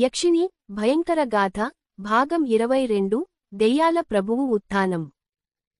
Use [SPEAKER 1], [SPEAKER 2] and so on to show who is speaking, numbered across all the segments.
[SPEAKER 1] యక్షిణి భయంకర గాథ భాగం ఇరవై రెండు దెయ్యాల ప్రభువు ఉత్థానం.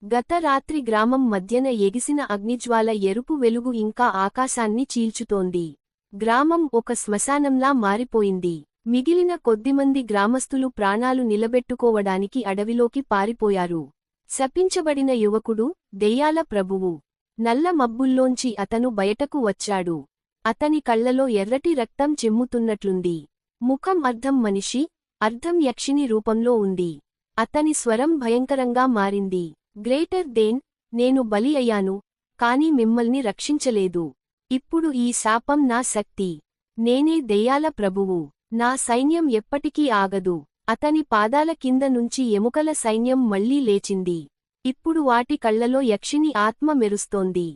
[SPEAKER 1] గత రాత్రి గ్రామం మధ్యన ఎగిసిన అగ్నిజ్వాల ఎరుపు వెలుగు ఇంకా ఆకాశాన్ని చీల్చుతోంది. గ్రామం ఒక శ్మశానంలా మారిపోయింది. మిగిలిన కొద్దిమంది గ్రామస్తులు ప్రాణాలు నిలబెట్టుకోవడానికి అడవిలోకి పారిపోయారు. శపించబడిన యువకుడు దెయ్యాల ప్రభువు. నల్ల మబ్బుల్లోంచి అతను బయటకు వచ్చాడు. అతని కళ్ళలో ఎర్రటి రక్తం చెమ్ముతున్నట్లుంది. ముఖం అర్ధం మనిషి అర్ధం యక్షిని రూపంలో ఉంది. అతని స్వరం భయంకరంగా మారింది. గ్రేటర్ దేన్ నేను బలి అయ్యాను కాని మిమ్మల్ని రక్షించలేదు. ఇప్పుడు ఈ శాపం నా శక్తి. నేనే దెయ్యాల ప్రభువు. నా సైన్యం ఎప్పటికీ ఆగదు. అతని పాదాల కింద నుంచి ఎముకల సైన్యం మళ్ళీ లేచింది. ఇప్పుడు వాటి కళ్ళలో యక్షిని ఆత్మ మెరుస్తోంది.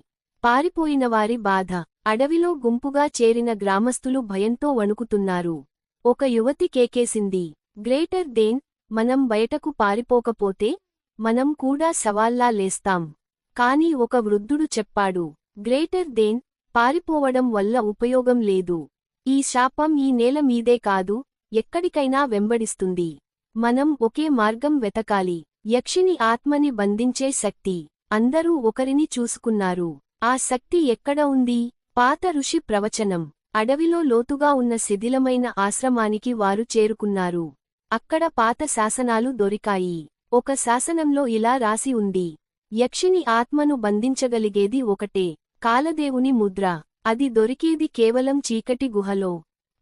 [SPEAKER 1] పారిపోయినవారి బాధ. అడవిలో గుంపుగా చేరిన గ్రామస్తులు భయంతో వణుకుతున్నారు. ఒక యువతి కేకేసింది. గ్రేటర్ దేన్ మనం బయటకు పారిపోకపోతే మనం కూడా సవాల్లా లేస్తాం. కాని ఒక వృద్ధుడు చెప్పాడు. గ్రేటర్ దేన్ పారిపోవడం వల్ల ఉపయోగం లేదు. ఈ శాపం ఈ నేల మీదే కాదు ఎక్కడికైనా వెంబడిస్తుంది. మనం ఒకే మార్గం వెతకాలి. యక్షిని ఆత్మని బంధించే శక్తి. అందరూ ఒకరిని చూసుకున్నారు. ఆ శక్తి ఎక్కడ ఉంది? పాత ఋషి ప్రవచనం. అడవిలో లోతుగా ఉన్న శిథిలమైన ఆశ్రమానికి వారు చేరుకున్నారు. అక్కడ పాత శాసనాలు దొరికాయి. ఒక శాసనంలో ఇలా రాసి ఉంది. యక్షిని ఆత్మను బంధించగలిగేది ఒకటే. కాలదేవుని ముద్ర. అది దొరికేది కేవలం చీకటి గుహలో.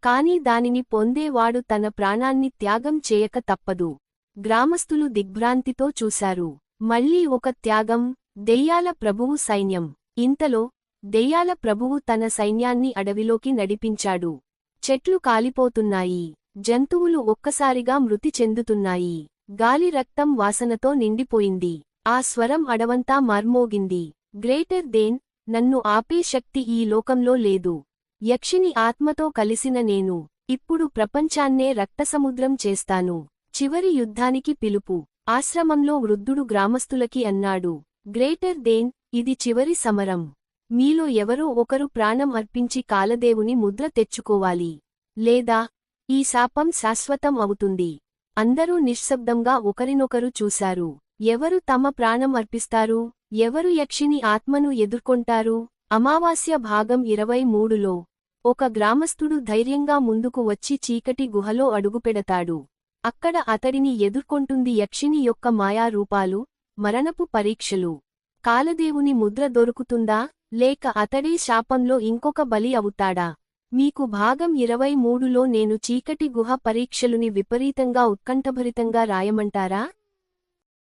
[SPEAKER 1] కాని దానిని పొందేవాడు తన ప్రాణాన్ని త్యాగం చేయక తప్పదు. గ్రామస్థులు దిగ్భ్రాంతితో చూశారు. మళ్ళీ ఒక త్యాగం దెయ్యాల ప్రభువు సైన్యం. ఇంతలో దెయ్యాల ప్రభువు తన సైన్యాన్ని అడవిలోకి నడిపించాడు. చెట్లు కాలిపోతున్నాయి. జంతువులు ఒక్కసారిగా మృతి చెందుతున్నాయి. గాలి రక్తం వాసనతో నిండిపోయింది. ఆ స్వరం అడవంతా మార్మోగింది. గ్రేటర్ దేన్ నన్ను ఆపే శక్తి ఈ లోకంలో లేదు. యక్షిని ఆత్మతో కలిసిన నేను ఇప్పుడు ప్రపంచాన్నే రక్తసముద్రం చేస్తాను. చివరి యుద్ధానికి పిలుపు. ఆశ్రమంలో వృద్ధుడు గ్రామస్తులకి అన్నాడు. గ్రేటర్ దేన్ ఇది చివరి సమరం. మీలో ఎవరో ఒకరు ప్రాణం అర్పించి కాలదేవుని ముద్ర తెచ్చుకోవాలి. లేదా? ఈ శాపం శాశ్వతం అవుతుంది. అందరూ నిశ్శబ్దంగా ఒకరినొకరు చూశారు. ఎవరు తమ ప్రాణం అర్పిస్తారు? ఎవరు యక్షిని ఆత్మను ఎదుర్కొంటారు? అమావాస్య భాగం ఇరవై మూడులో ఒక గ్రామస్థుడు ధైర్యంగా ముందుకు వచ్చి చీకటి గుహలో అడుగుపెడతాడు. అక్కడ అతడిని ఎదుర్కొంటుంది యక్షిని యొక్క మాయారూపాలు మరణపు పరీక్షలు. కాలదేవుని ముద్ర దొరుకుతుందా? లేక అతడే శాపంలో ఇంకొక బలి అవుతాడా? మీకు భాగం ఇరవై మూడులో నేను చీకటి గుహ పరీక్షలుని విపరీతంగా ఉత్కంఠభరితంగా రాయమంటారా?